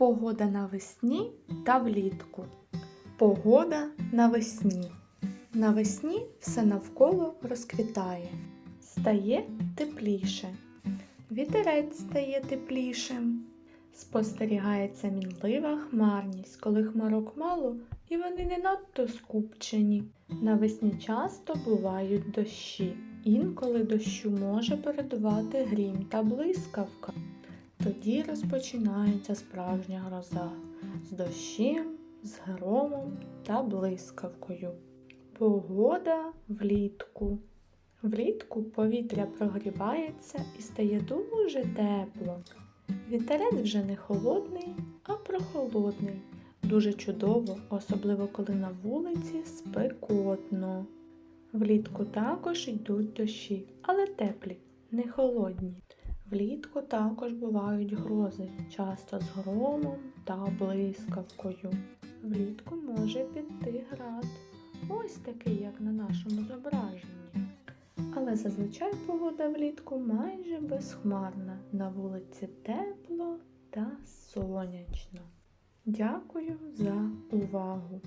Погода навесні та влітку. Погода навесні. Навесні все навколо розквітає. Стає тепліше. Вітерець стає теплішим. Спостерігається мінлива хмарність, коли хмарок мало і вони не надто скупчені. Навесні часто бувають дощі. Інколи дощу може передувати грім та блискавка. Тоді розпочинається справжня гроза з дощем, з громом та блискавкою. Погода влітку. Влітку повітря прогрівається і стає дуже тепло. Вітерець вже не холодний, а прохолодний. Дуже чудово, особливо коли на вулиці спекотно. Влітку також йдуть дощі, але теплі, не холодні. Влітку також бувають грози, часто з громом та блискавкою. Влітку може піти град, ось такий, як на нашому зображенні. Але зазвичай погода влітку майже безхмарна. На вулиці тепло та сонячно. Дякую за увагу!